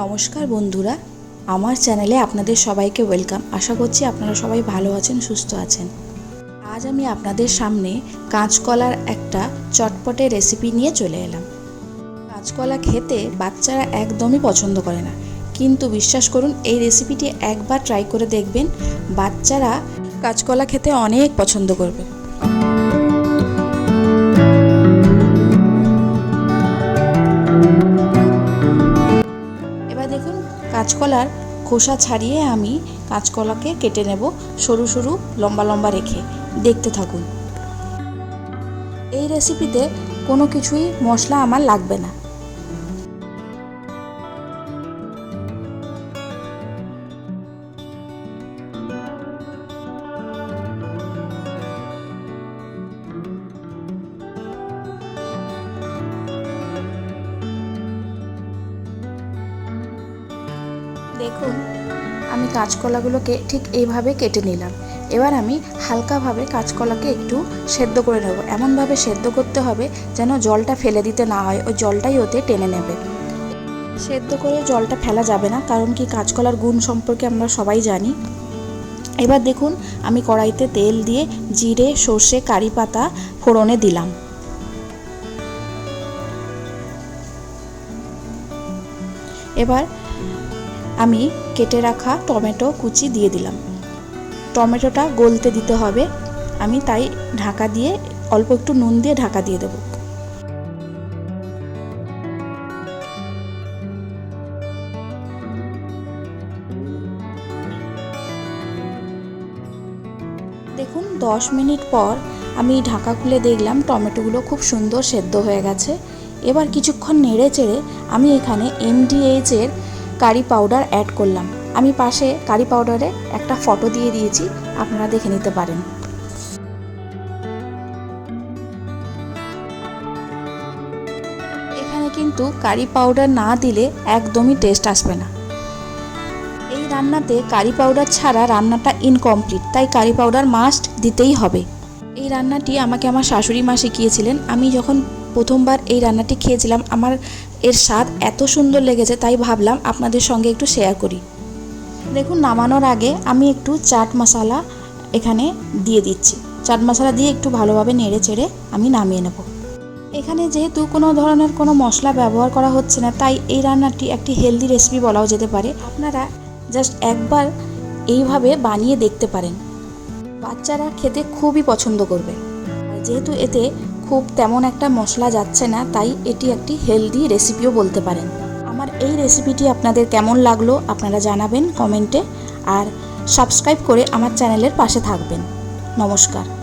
নমস্কার বন্ধুরা, আমার চ্যানেলে আপনাদের সবাইকে ওয়েলকাম। আশা করছি আপনারা সবাই ভালো আছেন, সুস্থ আছেন। আজ আমি আপনাদের সামনে কাঁচকলার একটা চটপটে রেসিপি নিয়ে চলে এলাম। কাঁচকলা খেতে বাচ্চারা একদমই পছন্দ করে না। কিন্তু বিশ্বাস করুন, এই রেসিপিটি একবার ট্রাই করে দেখবেন, বাচ্চারা কাঁচকলা খেতে অনেক পছন্দ করবে। কাঁচকলার খোসা ছাড়িয়ে আমি কাঁচকলাকে কেটে নেব সরু সরু, লম্বা লম্বা রেখে। দেখতে থাকুন। এই রেসিপিতে কোনো কিছুই মশলা আমার লাগবে না। দেখুন, আমি কাঁচকলাগুলোকে ঠিক এইভাবে কেটে নিলাম। এবার আমি হালকাভাবে কাঁচকলাকে একটু সেদ্ধ করে নেব। এমনভাবে সেদ্ধ করতে হবে যেন জলটা ফেলে দিতে না হয় ওই জলটাই ওতে টেনে নেবে। সেদ্ধ করে জলটা ফেলা যাবে না, কারণ কি কাঁচকলার গুণ সম্পর্কে আমরা সবাই জানি। এবার দেখুন, আমি কড়াইতে তেল দিয়ে জিরে, সর্ষে, কারি পাতা ফোড়নে দিলাম। এবার আমি কেটে রাখা টমেটো কুচি দিয়ে দিলাম। টমেটোটা গলতে দিতে হবে। আমি তাই ঢাকা দিয়ে অল্প একটু নুন দিয়ে ঢাকা দিয়ে দেবো। দেখুন, দশ মিনিট পর আমি ঢাকা খুলে দেখলাম টমেটোগুলো খুব সুন্দর সেদ্ধ হয়ে গেছে। এবার কিছুক্ষণ নেড়ে চেড়ে আমি এখানে এমডিএইচের কারি পাউডার অ্যাড করলাম। আমি পাশে কারি পাউডারে একটা ফটো দিয়ে দিয়েছি, আপনারা দেখে নিতে পারেন। এখানে কিন্তু কারি পাউডার না দিলে একদমই টেস্ট আসবে না। এই রান্নাতে কারি পাউডার ছাড়া রান্নাটা ইনকমপ্লিট তাই কারি পাউডার মাস্ট দিতেই হবে। এই রান্নাটি আমাকে আমার শাশুড়ি মা শিখিয়েছিলেন। আমি যখন প্রথমবার এই রান্নাটি খেয়েছিলাম, আমার এর স্বাদ এত সুন্দর লেগেছে, তাই ভাবলাম আপনাদের সঙ্গে একটু শেয়ার করি। দেখুন, নামানোর আগে আমি একটু চাট মশলা এখানে দিয়ে দিচ্ছি। চাট মশলা দিয়ে একটু ভালোভাবে নেড়ে চেড়ে আমি নামিয়ে নেব। এখানে যেহেতু কোনো ধরনের কোনো মশলা ব্যবহার করা হচ্ছে না, তাই এই রান্নাটি একটি হেলদি রেসিপি বলাও যেতে পারে। আপনারা জাস্ট একবার এইভাবে বানিয়ে দেখতে পারেন। বাচ্চারা খেতে খুবই পছন্দ করবে। যেহেতু এতে খুব তেমন একটা মশলা যাচ্ছে না, তাই এটি একটি হেলদি রেসিপিও বলতে পারেন। আমার এই রেসিপিটি আপনাদের কেমন লাগল আপনারা জানাবেন কমেন্টে, আর সাবস্ক্রাইব করে আমার চ্যানেলের পাশে থাকবেন। নমস্কার।